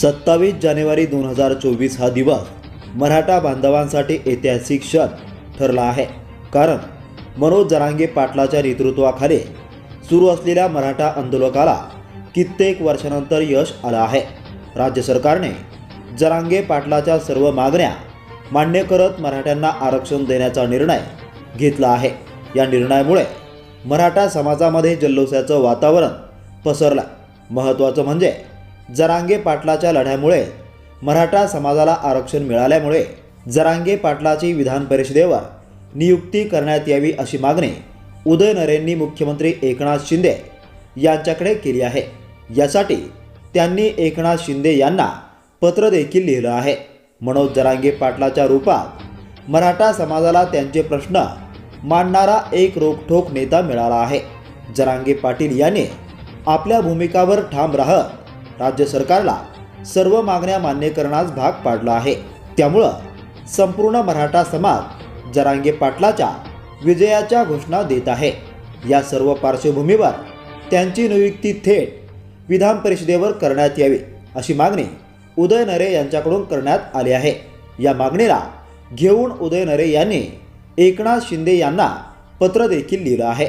सत्तावीस जानेवारी दोन हजार चोवीस हा दिवस मराठा बांधवांसाठी ऐतिहासिक क्षण ठरला आहे. कारण मनोज जरांगे पाटलाच्या नेतृत्वाखाली सुरू असलेल्या मराठा आंदोलकाला कित्येक वर्षानंतर यश आलं आहे. राज्य सरकारने जरांगे पाटलाच्या सर्व मागण्या मान्य करत मराठ्यांना आरक्षण देण्याचा निर्णय घेतला आहे. या निर्णयामुळे मराठा समाजामध्ये जल्लोषाचं वातावरण पसरलं. महत्त्वाचं म्हणजे जरांगे पाटलाच्या लढ्यामुळे मराठा समाजाला आरक्षण मिळाल्यामुळे जरांगे पाटलाची विधान परिषदेवर नियुक्ती करण्यात यावी अशी मागणी उदय नरेंनी मुख्यमंत्री एकनाथ शिंदे यांच्याकडे केली आहे. यासाठी त्यांनी एकनाथ शिंदे यांना पत्र देखील लिहिलं आहे. मनोज जरांगे पाटलाच्या रूपात मराठा समाजाला त्यांचे प्रश्न मांडणारा एक रोखठोक नेता मिळाला आहे. जरांगे पाटील यांनी आपल्या भूमिकावर ठाम राहत राज्य सरकारला सर्व मागण्या मान्य करण्यास भाग पाडला आहे. त्यामुळं संपूर्ण मराठा समाज जरांगे पाटलाच्या विजयाच्या घोषणा देत आहे. या सर्व पार्श्वभूमीवर त्यांची नियुक्ती थेट विधान परिषदेवर करण्यात यावी अशी मागणी उदय नरे यांच्याकडून करण्यात आली आहे. या मागणीला घेऊन उदय नरे यांनी एकनाथ शिंदे यांना पत्र देखील लिहिलं आहे.